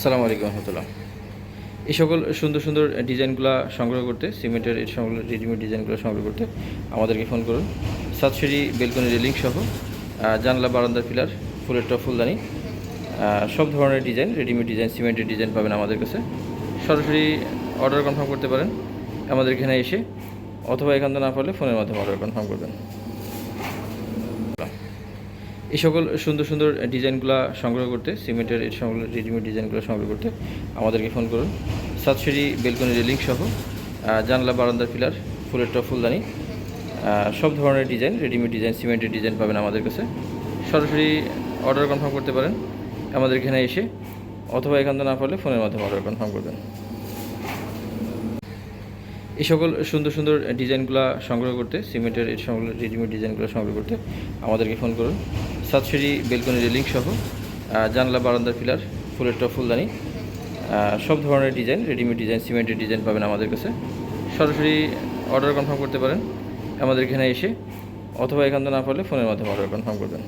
আসসালামু আলাইকুম রহমতুল্লাহ। এই সকল সুন্দর সুন্দর ডিজাইনগুলো সংগ্রহ করতে, সিমেন্টের এই সকল রেডিমেড ডিজাইনগুলো সংগ্রহ করতে আমাদেরকে ফোন করুন। সাতশিরি বেলকনি রেলিং সহ জানলা বারান্দার পিলার, ফুলের টপ ফুলদানি সব ধরনের ডিজাইন রেডিমেড ডিজাইন, সিমেন্টের ডিজাইন পাবেন আমাদের কাছে। সরাসরি অর্ডার কনফার্ম করতে পারেন। আমাদের এখানে এসে অথবা এখান থেকে না পারলে ফোনের মাধ্যমে অর্ডার কনফার্ম করবেন। এই সকল সুন্দর সুন্দর ডিজাইনগুলো সংগ্রহ করতে, সিমেন্টের এই সকল রেডিমেড ডিজাইনগুলো সংগ্রহ করতে আমাদেরকে ফোন করুন। সাতশিরি বেলকনি রেলিং সহ জানলা, বারান্দার পিলার, ফুলের টপ ফুলদানি সব ধরনের ডিজাইন রেডিমেড ডিজাইন, সিমেন্টের ডিজাইন পাবেন আমাদের কাছে। সরাসরি অর্ডার কনফার্ম করতে পারেন, আমাদের এখানে এসে, অথবা এখান থেকে না পারলে ফোনের মাধ্যমে অর্ডার কনফার্ম করবেন। এই সকল সুন্দর সুন্দর ডিজাইনগুলো সংগ্রহ করতে, সিমেন্টের এই সকল রেডিমেড ডিজাইনগুলো সংগ্রহ করতে আমাদেরকে ফোন করুন। সাতশিরি, বেলকনি রেলিং সহ জানলা বারান্দার পিলার ফুলের টপ, ফুলদানি সব ধরনের ডিজাইন রেডিমেড ডিজাইন সিমেন্টের ডিজাইন পাবেন আমাদের কাছে। সরাসরি অর্ডার কনফার্ম করতে পারেন। আমাদের এখানে এসে, অথবা এখান থেকে না পারলে ফোনের মাধ্যমে অর্ডার কনফার্ম করবেন।